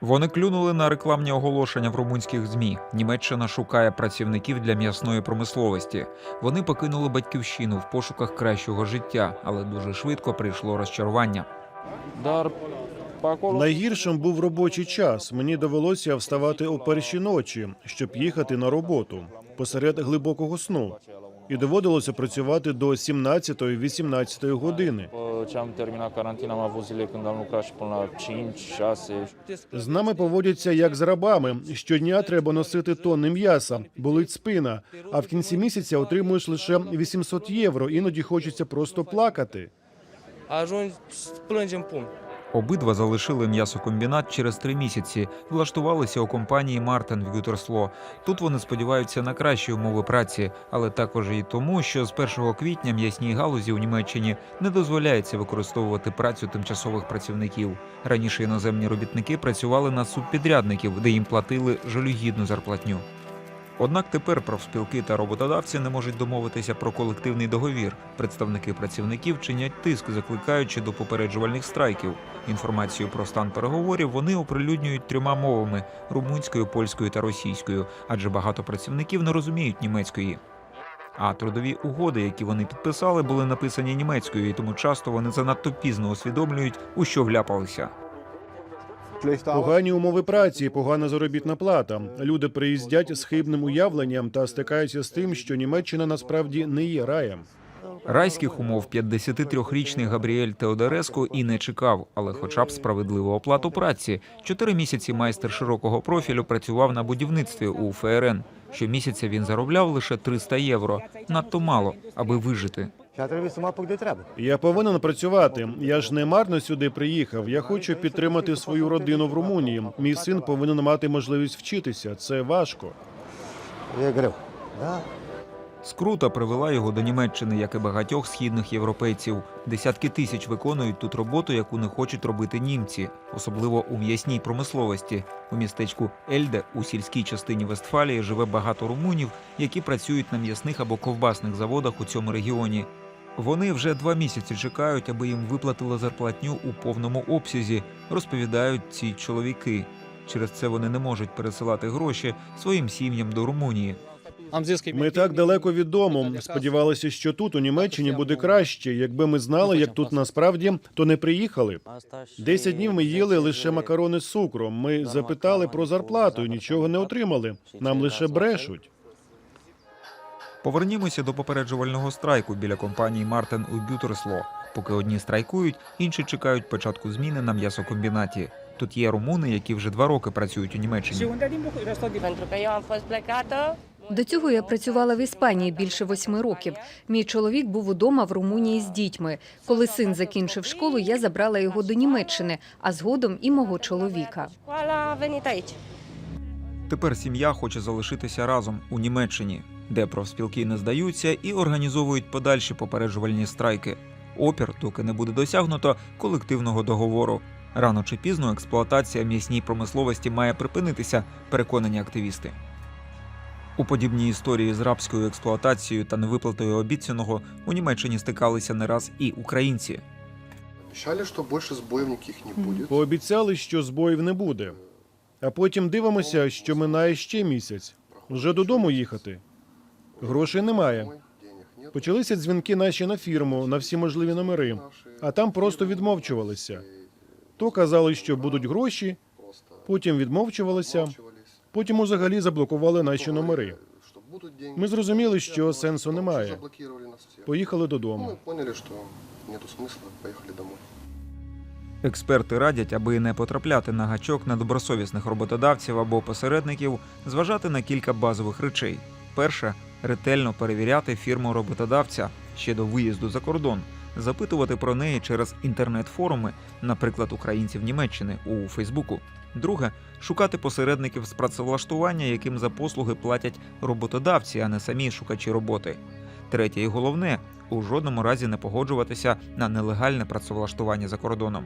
Вони клюнули на рекламні оголошення в румунських змі. Німеччина шукає працівників для м'ясної промисловості. Вони покинули батьківщину в пошуках кращого життя, але дуже швидко прийшло розчарування. Найгіршим був робочий час. Мені довелося вставати о першій ночі, щоб їхати на роботу посеред глибокого сну. І доводилося працювати до 17-18 години. după ce am terminat carantina, am avut zile când am lucrat și până la 5, 6. З нами поводяться як з рабами. Щодня треба носити тонни м'яса, болить спина. А в кінці місяця отримуєш лише 800 євро. Іноді хочеться просто плакати. plângi în pumni. Обидва залишили м'ясокомбінат через три місяці. Влаштувалися у компанії Мартен в Гютерсло. Тут вони сподіваються на кращі умови праці, але також і тому, що з 1 квітня м'ясній галузі у Німеччині не дозволяється використовувати працю тимчасових працівників. Раніше іноземні робітники працювали на субпідрядників, де їм платили жалюгідну зарплатню. Однак тепер профспілки та роботодавці не можуть домовитися про колективний договір. Представники працівників чинять тиск, закликаючи до попереджувальних страйків. Інформацію про стан переговорів вони оприлюднюють трьома мовами румунською, польською та російською, адже багато працівників не розуміють німецької. А трудові угоди, які вони підписали, були написані німецькою, і тому часто вони занадто пізно усвідомлюють, у що вляпалися. Погані умови праці, погана заробітна плата. Люди приїздять з хибним уявленням та стикаються з тим, що Німеччина насправді не є раєм. Райських умов 53-річний Габріель Теодореско і не чекав, але хоча б справедливу оплату праці. Чотири місяці майстер широкого профілю працював на будівництві у ФРН. Щомісяця він заробляв лише 300 євро. Надто мало, аби вижити. Să mă apuc de treabă. Я повинен працювати. Я ж не марно сюди приїхав. Я хочу підтримати свою родину в Румунії. Мій син повинен мати можливість вчитися. Це важко. E greu. Da? Скрута привела його до Німеччини, як і багатьох східних європейців. Десятки тисяч виконують тут роботу, яку не хочуть робити німці, особливо у м'ясній промисловості. У містечку Ельде у сільській частині Вестфалії живе багато румунів, які працюють на м'ясних або ковбасних заводах у цьому регіоні. Вони вже два місяці чекають, аби їм виплатили зарплатню у повному обсязі, розповідають ці чоловіки. Через це вони не можуть пересилати гроші своїм сім'ям до Румунії. Ми так далеко від дому. Сподівалися, що тут у Німеччині буде краще. Якби ми знали, як тут насправді, то не приїхали. Десять днів ми їли лише макарони з цукром. Ми запитали про зарплату, і нічого не отримали. Нам лише брешуть. Повернімося до попереджувального страйку біля компанії Мартен у Бютерсло. Поки одні страйкують, інші чекають початку зміни на м'ясокомбінаті. Тут є румуни, які вже два роки працюють у Німеччині. До цього я працювала в Іспанії більше восьми років. Мій чоловік був удома в Румунії з дітьми. Коли син закінчив школу, я забрала його до Німеччини, а згодом і мого чоловіка. Тепер сім'я хоче залишитися разом у Німеччині, де профспілки не здаються і організовують подальші попереджувальні страйки. Опір, доки не буде досягнуто колективного договору. Рано чи пізно експлуатація м'ясній промисловості має припинитися, переконані активісти. У подібній історії з рабською експлуатацією та невиплатою обіцяного у Німеччині стикалися не раз і українці. Обещали, что больше сбоев никаких не будет. Пообіцяли, що збоїв не буде. А потім дивимося, що минає ще місяць. Вже додому їхати. Грошей немає. Почалися дзвінки наші на фірму, на всі можливі номери, а там просто відмовчувалися. То казали, що будуть гроші, Просто потім відмовчувалися, потім взагалі заблокували наші номери. Что будут деньги. Ми зрозуміли, що сенсу немає. Поїхали Ну, додому. и поняли, что нету смысла, поехали домой. Експерти радять, аби не потрапляти на гачок недобросовісних роботодавців або посередників, зважати на кілька базових речей. Перше ретельно перевіряти фірму роботодавця ще до виїзду за кордон, запитувати про неї через інтернет-форуми, наприклад, українців Німеччини у Фейсбуку. Друге шукати посередників з працевлаштування, яким за послуги платять роботодавці, а не самі шукачі роботи. Третє і головне у жодному разі не погоджуватися на нелегальне працевлаштування за кордоном.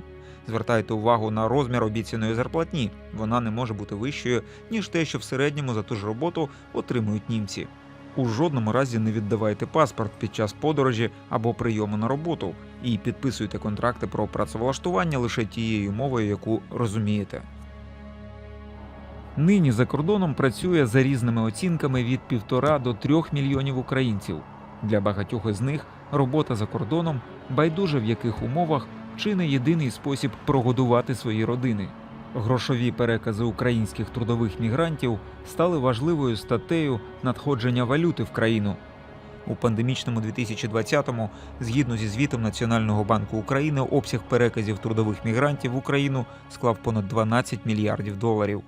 Звертайте увагу на розмір обіцяної зарплатні. Вона не може бути вищою, ніж те, що в середньому за ту ж роботу отримують німці. У жодному разі не віддавайте паспорт під час подорожі або прийому на роботу і підписуйте контракти про працевлаштування лише тією мовою, яку розумієте. Нині за кордоном працює за різними оцінками від півтора до трьох мільйонів українців. Для багатьох із них робота за кордоном, байдуже в яких умовах, чи не єдиний спосіб прогодувати свої родини. Грошові перекази українських трудових мігрантів стали важливою статтею надходження валюти в країну. У пандемічному 2020-му, згідно зі звітом Національного банку України, обсяг переказів трудових мігрантів в Україну склав понад 12 мільярдів доларів.